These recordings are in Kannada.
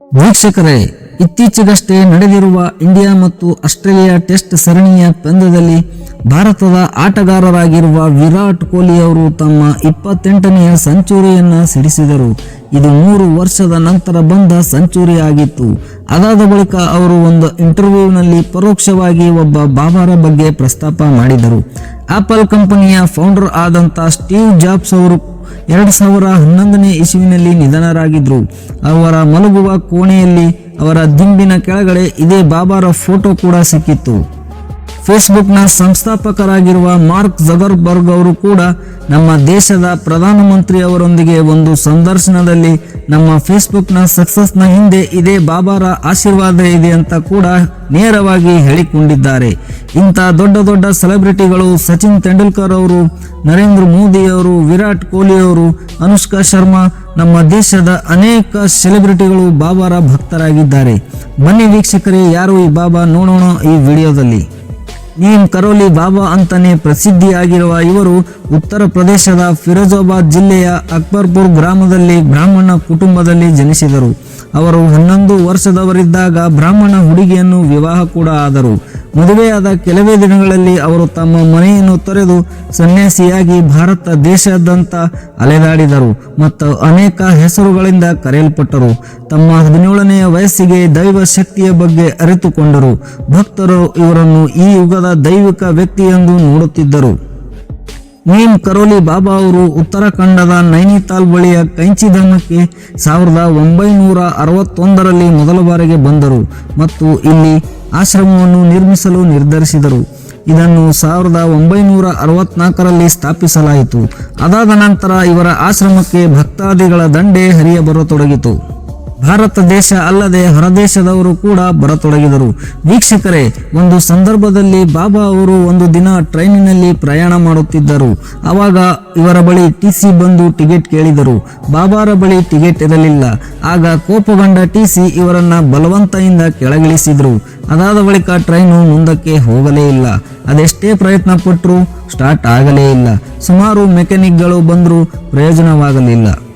ವೀಕ್ಷಕರೇ, ಇತ್ತೀಚೆಗಷ್ಟೇ ನಡೆದಿರುವ ಇಂಡಿಯಾ ಮತ್ತು ಆಸ್ಟ್ರೇಲಿಯಾ ಟೆಸ್ಟ್ ಸರಣಿಯ ಪಂದ್ಯದಲ್ಲಿ ಭಾರತದ ಆಟಗಾರರಾಗಿರುವ ವಿರಾಟ್ ಕೊಹ್ಲಿ ಅವರು ತಮ್ಮ ಇಪ್ಪತ್ತೆಂಟನೆಯ ಸೆಂಚುರಿಯನ್ನು ಸಿಡಿಸಿದರು. ಇದು ಮೂರು ವರ್ಷದ ನಂತರ ಬಂದ ಸೆಂಚುರಿ ಆಗಿತ್ತು ಅದಾದ ಬಳಿಕ ಅವರು ಒಂದು ಇಂಟರ್ವ್ಯೂನಲ್ಲಿ ಪರೋಕ್ಷವಾಗಿ ಒಬ್ಬ ಬಾಬಾರ ಬಗ್ಗೆ ಪ್ರಸ್ತಾಪ ಮಾಡಿದರು. ಆಪಲ್ ಕಂಪನಿಯ ಫೌಂಡರ್ ಆದಂಥ ಸ್ಟೀವ್ ಜಾಬ್ಸ್ ಅವರು ಎರಡು ಸಾವಿರ ಹನ್ನೊಂದನೇ ಇಸುವಿನಲ್ಲಿ ನಿಧನರಾಗಿದ್ರು. ಅವರ ಮಲಗುವ ಕೋಣೆಯಲ್ಲಿ ಅವರ ದಿಂಬಿನ ಕೆಳಗಡೆ ಇದೇ ಬಾಬಾರ ಫೋಟೋ ಕೂಡ ಸಿಕ್ಕಿತ್ತು. ಫೇಸ್ಬುಕ್ನ ಸಂಸ್ಥಾಪಕರಾಗಿರುವ ಮಾರ್ಕ್ ಜಗರ್ಬರ್ಗ್ ಅವರು ಕೂಡ ನಮ್ಮ ದೇಶದ ಪ್ರಧಾನಮಂತ್ರಿ ಅವರೊಂದಿಗೆ ಒಂದು ಸಂದರ್ಶನದಲ್ಲಿ ನಮ್ಮ ಫೇಸ್ಬುಕ್ನ ಸಕ್ಸಸ್ನ ಹಿಂದೆ ಇದೇ ಬಾಬಾರ ಆಶೀರ್ವಾದ ಇದೆ ಅಂತ ಕೂಡ ನೇರವಾಗಿ ಹೇಳಿಕೊಂಡಿದ್ದಾರೆ. ಇಂಥ ದೊಡ್ಡ ದೊಡ್ಡ ಸೆಲೆಬ್ರಿಟಿಗಳು ಸಚಿನ್ ತೆಂಡೂಲ್ಕರ್ ಅವರು, ನರೇಂದ್ರ ಮೋದಿ ಅವರು, ವಿರಾಟ್ ಕೊಹ್ಲಿ ಅವರು, ಅನುಷ್ಕಾ ಶರ್ಮಾ ನಮ್ಮ ದೇಶದ ಅನೇಕ ಸೆಲೆಬ್ರಿಟಿಗಳು ಬಾಬಾರ ಭಕ್ತರಾಗಿದ್ದಾರೆ. ಬನ್ನಿ ವೀಕ್ಷಕರೇ, ಯಾರು ಈ ಬಾಬಾ ನೋಡೋಣ ಈ ವಿಡಿಯೋದಲ್ಲಿ? ನೀಮ್ ಕರೋಲಿ ಬಾಬಾ ಅಂತಾನೆ ಪ್ರಸಿದ್ಧಿಯಾಗಿರುವ ಇವರು ಉತ್ತರ ಪ್ರದೇಶದ ಫಿರೋಜಾಬಾದ್ ಜಿಲ್ಲೆಯ ಅಕ್ಬರ್ಪುರ್ ಗ್ರಾಮದಲ್ಲಿ ಬ್ರಾಹ್ಮಣ ಕುಟುಂಬದಲ್ಲಿ ಜನಿಸಿದರು. ಅವರು ಹನ್ನೊಂದು ವರ್ಷದವರಿದ್ದಾಗ ಬ್ರಾಹ್ಮಣ ಹುಡುಗಿಯನ್ನು ವಿವಾಹ ಕೂಡ ಆದರು. ಮದುವೆಯಾದ ಕೆಲವೇ ದಿನಗಳಲ್ಲಿ ಅವರು ತಮ್ಮ ಮನೆಯನ್ನು ತೊರೆದು ಸನ್ಯಾಸಿಯಾಗಿ ಭಾರತ ದೇಶಾದ್ಯಂತ ಅಲೆದಾಡಿದರು ಮತ್ತು ಅನೇಕ ಹೆಸರುಗಳಿಂದ ಕರೆಯಲ್ಪಟ್ಟರು. ತಮ್ಮ ಹದಿನೇಳನೆಯ ವಯಸ್ಸಿಗೆ ದೈವ ಶಕ್ತಿಯ ಬಗ್ಗೆ ಅರಿತುಕೊಂಡರು. ಭಕ್ತರು ಇವರನ್ನು ಈ ಯುಗದ ದೈವಿಕ ವ್ಯಕ್ತಿಯೆಂದು ನೋಡುತ್ತಿದ್ದರು. ನೀಮ್ ಕರೋಲಿ ಬಾಬಾ ಅವರು ಉತ್ತರಾಖಂಡದ ನೈನಿತಾಲ್ ಬಳಿಯ ಕೈಂಚಿಧಾಮಕ್ಕೆ ಸಾವಿರದ ಒಂಬೈನೂರ ಅರವತ್ತೊಂದರಲ್ಲಿ ಮೊದಲ ಬಾರಿಗೆ ಬಂದರು ಮತ್ತು ಇಲ್ಲಿ ಆಶ್ರಮವನ್ನು ನಿರ್ಮಿಸಲು ನಿರ್ಧರಿಸಿದರು. ಇದನ್ನು ಸಾವಿರದ ಒಂಬೈನೂರ ಅರವತ್ನಾಲ್ಕರಲ್ಲಿ ಸ್ಥಾಪಿಸಲಾಯಿತು. ಅದಾದ ನಂತರ ಇವರ ಆಶ್ರಮಕ್ಕೆ ಭಕ್ತಾದಿಗಳ ದಂಡೆ ಹರಿಯ ಬರತೊಡಗಿತು ಭಾರತ ದೇಶ ಅಲ್ಲದೆ ಹೊರದೇಶದವರು ಕೂಡ ಬರತೊಡಗಿದರು. ವೀಕ್ಷಕರೇ, ಒಂದು ಸಂದರ್ಭದಲ್ಲಿ ಬಾಬಾ ಅವರು ಒಂದು ದಿನ ಟ್ರೈನಿನಲ್ಲಿ ಪ್ರಯಾಣ ಮಾಡುತ್ತಿದ್ದರು. ಆವಾಗ ಇವರ ಬಳಿ ಟಿ ಸಿ ಬಂದು ಟಿಕೆಟ್ ಕೇಳಿದರು. ಬಾಬಾರ ಬಳಿ ಟಿಕೆಟ್ ಇರಲಿಲ್ಲ. ಆಗ ಕೋಪಗೊಂಡ ಟಿ ಸಿ ಇವರನ್ನ ಬಲವಂತದಿಂದ ಕೆಳಗಿಳಿಸಿದರು. ಅದಾದ ಬಳಿಕ ಟ್ರೈನು ಮುಂದಕ್ಕೆ ಹೋಗಲೇ ಇಲ್ಲ. ಅದೆಷ್ಟೇ ಪ್ರಯತ್ನ ಪಟ್ಟರೂ ಸ್ಟಾರ್ಟ್ ಆಗಲೇ ಇಲ್ಲ. ಸುಮಾರು ಮೆಕ್ಯಾನಿಕ್ಗಳು ಬಂದರೂ ಪ್ರಯೋಜನವಾಗಲಿಲ್ಲ.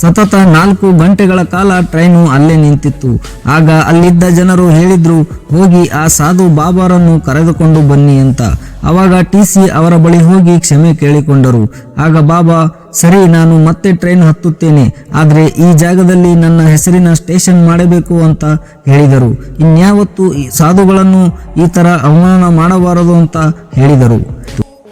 ಸತತ ನಾಲ್ಕು ಗಂಟೆಗಳ ಕಾಲ ಟ್ರೈನು ಅಲ್ಲೇ ನಿಂತಿತ್ತು. ಆಗ ಅಲ್ಲಿದ್ದ ಜನರು ಹೇಳಿದ್ರು, ಹೋಗಿ ಆ ಸಾಧು ಬಾಬಾರನ್ನು ಕರೆದುಕೊಂಡು ಬನ್ನಿ ಅಂತ. ಅವಾಗ ಟಿ ಸಿ ಅವರ ಬಳಿ ಹೋಗಿ ಕ್ಷಮೆ ಕೇಳಿಕೊಂಡರು. ಆಗ ಬಾಬಾ, ಸರಿ, ನಾನು ಮತ್ತೆ ಟ್ರೈನ್ ಹತ್ತುತ್ತೇನೆ. ಆದರೆ ಈ ಜಾಗದಲ್ಲಿ ನನ್ನ ಹೆಸರಿನ ಸ್ಟೇಷನ್ ಮಾಡಬೇಕು ಅಂತ ಹೇಳಿದರು. ಇನ್ಯಾವತ್ತು ಸಾಧುಗಳನ್ನು ಈ ಥರ ಅವಮಾನ ಮಾಡಬಾರದು ಅಂತ ಹೇಳಿದರು.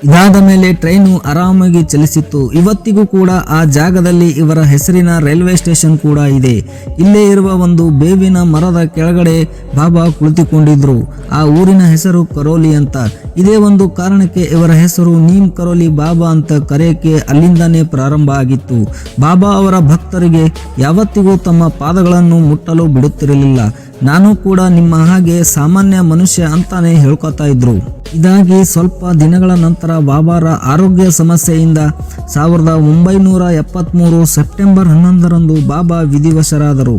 ಇದಾದ ಮೇಲೆ ಟ್ರೈನು ಆರಾಮಾಗಿ ಚಲಿಸಿತ್ತು. ಇವತ್ತಿಗೂ ಕೂಡ ಆ ಜಾಗದಲ್ಲಿ ಇವರ ಹೆಸರಿನ ರೈಲ್ವೆ ಸ್ಟೇಷನ್ ಕೂಡ ಇದೆ. ಇಲ್ಲೇ ಇರುವ ಒಂದು ಬೇವಿನ ಮರದ ಕೆಳಗಡೆ ಬಾಬಾ ಕುಳಿತುಕೊಂಡಿದ್ರು. ಆ ಊರಿನ ಹೆಸರು ಕರೋಲಿ ಅಂತ. ಇದೇ ಒಂದು ಕಾರಣಕ್ಕೆ ಇವರ ಹೆಸರು ನೀಮ್ ಕರೋಲಿ ಬಾಬಾ ಅಂತ ಕರೆಯಕ್ಕೆ ಅಲ್ಲಿಂದಾನೇ ಪ್ರಾರಂಭ ಆಗಿತ್ತು. ಬಾಬಾ ಅವರ ಭಕ್ತರಿಗೆ ಯಾವತ್ತಿಗೂ ತಮ್ಮ ಪಾದಗಳನ್ನು ಮುಟ್ಟಲು ಬಿಡುತ್ತಿರಲಿಲ್ಲ. ನಾನು ಕೂಡ ನಿಮ್ಮ ಹಾಗೆ ಸಾಮಾನ್ಯ ಮನುಷ್ಯ ಅಂತಾನೆ ಹೇಳ್ಕೊತಾ ಇದ್ರು. ಇದಾಗಿ ಸ್ವಲ್ಪ ದಿನಗಳ ನಂತರ ಬಾಬಾರ ಆರೋಗ್ಯ ಸಮಸ್ಯೆಯಿಂದ ಸಾವಿರದ ಒಂಬೈನೂರ ಎಪ್ಪತ್ತ್ಮೂರು ಸೆಪ್ಟೆಂಬರ್ ಹನ್ನೊಂದರಂದು ಬಾಬಾ ವಿಧಿವಶರಾದರು.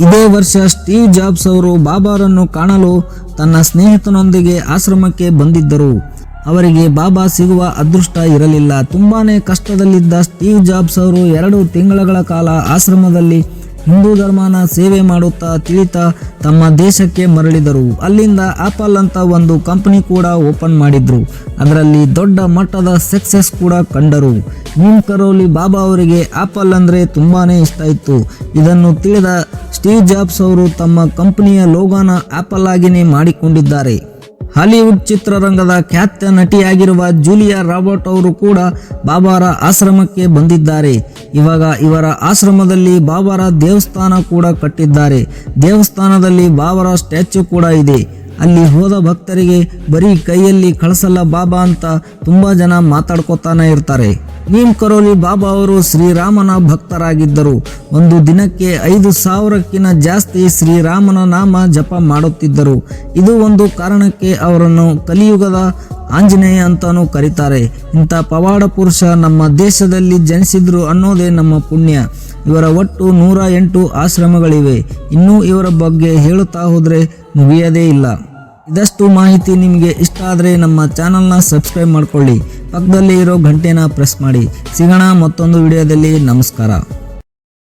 ಇದೇ ವರ್ಷ ಸ್ಟೀವ್ ಜಾಬ್ಸ್ ಅವರು ಬಾಬಾರನ್ನು ಕಾಣಲು ತನ್ನ ಸ್ನೇಹಿತನೊಂದಿಗೆ ಆಶ್ರಮಕ್ಕೆ ಬಂದಿದ್ದರು. ಅವರಿಗೆ ಬಾಬಾ ಸಿಗುವ ಅದೃಷ್ಟ ಇರಲಿಲ್ಲ. ತುಂಬಾನೇ ಕಷ್ಟದಲ್ಲಿದ್ದ ಸ್ಟೀವ್ ಜಾಬ್ಸ್ ಅವರು ಎರಡು ತಿಂಗಳ ಕಾಲ ಆಶ್ರಮದಲ್ಲಿ ಹಿಂದೂ ಧರ್ಮನ ಸೇವೆ ಮಾಡುತ್ತಾ ತಿಳಿತಾ ತಮ್ಮ ದೇಶಕ್ಕೆ ಮರಳಿದರು. ಅಲ್ಲಿಂದ ಆಪಲ್ ಅಂತ ಒಂದು ಕಂಪನಿ ಕೂಡ ಓಪನ್ ಮಾಡಿದ್ರು. ಅದರಲ್ಲಿ ದೊಡ್ಡ ಮಟ್ಟದ ಸಕ್ಸಸ್ ಕೂಡ ಕಂಡರು. ನೀಮ್ ಕರೋಲಿ ಬಾಬಾ ಅವರಿಗೆ ಆಪಲ್ ಅಂದರೆ ತುಂಬಾನೇ ಇಷ್ಟ ಇತ್ತು. ಇದನ್ನು ತಿಳಿದ ಸ್ಟೀವ್ ಜಾಬ್ಸ್ ಅವರು ತಮ್ಮ ಕಂಪನಿಯ ಲೋಗೋನ ಆಪಲ್ ಆಗಿನೇ ಮಾಡಿಕೊಂಡಿದ್ದಾರೆ. ಹಾಲಿವುಡ್ ಚಿತ್ರರಂಗದ ಖ್ಯಾತ ನಟಿಯಾಗಿರುವ ಜೂಲಿಯಾ ರಾಬರ್ಟ್ ಅವರು ಕೂಡ ಬಾಬಾರ ಆಶ್ರಮಕ್ಕೆ ಬಂದಿದ್ದಾರೆ. ಇವಾಗ ಇವರ ಆಶ್ರಮದಲ್ಲಿ ಬಾಬಾರ ದೇವಸ್ಥಾನ ಕೂಡ ಕಟ್ಟಿದ್ದಾರೆ. ದೇವಸ್ಥಾನದಲ್ಲಿ ಬಾಬಾರ ಸ್ಟ್ಯಾಚ್ಯೂ ಕೂಡ ಇದೆ. ಅಲ್ಲಿ ಹೋದ ಭಕ್ತರಿಗೆ ಬರೀ ಕೈಯಲ್ಲಿ ಕಳಸಲ್ಲ ಬಾಬಾ ಅಂತ ತುಂಬ ಜನ ಮಾತಾಡ್ಕೋತಾನೆ ಇರ್ತಾರೆ. ನೀಮ್ ಕರೋಲಿ ಬಾಬಾ ಅವರು ಶ್ರೀರಾಮನ ಭಕ್ತರಾಗಿದ್ದರು. ಒಂದು ದಿನಕ್ಕೆ ಐದು ಸಾವಿರಕ್ಕಿಂತ ಜಾಸ್ತಿ ಶ್ರೀರಾಮನ ನಾಮ ಜಪ ಮಾಡುತ್ತಿದ್ದರು. ಇದು ಒಂದು ಕಾರಣಕ್ಕೆ ಅವರನ್ನು ಕಲಿಯುಗದ ಆಂಜನೇಯ ಅಂತಾನೂ ಕರೀತಾರೆ. ಇಂಥ ಪವಾಡ ಪುರುಷ ನಮ್ಮ ದೇಶದಲ್ಲಿ ಜನಿಸಿದ್ರು ಅನ್ನೋದೇ ನಮ್ಮ ಪುಣ್ಯ. ಇವರ ಒಟ್ಟು ನೂರ ಎಂಟು ಆಶ್ರಮಗಳಿವೆ. ಇನ್ನೂ ಇವರ ಬಗ್ಗೆ ಹೇಳುತ್ತಾ ಹೋದರೆ ಮುಗಿಯದೇ ಇಲ್ಲ. ಇದಷ್ಟು ಮಾಹಿತಿ ನಿಮಗೆ ಇಷ್ಟ ಆದರೆ ನಮ್ಮ ಚಾನಲ್ನ ಸಬ್ಸ್ಕ್ರೈಬ್ ಮಾಡ್ಕೊಳ್ಳಿ. ಪಕ್ಕದಲ್ಲಿ ಇರೋ ಗಂಟೆನ ಪ್ರೆಸ್ ಮಾಡಿ. ಸಿಗೋಣ ಮತ್ತೊಂದು ವಿಡಿಯೋದಲ್ಲಿ ನಮಸ್ಕಾರ.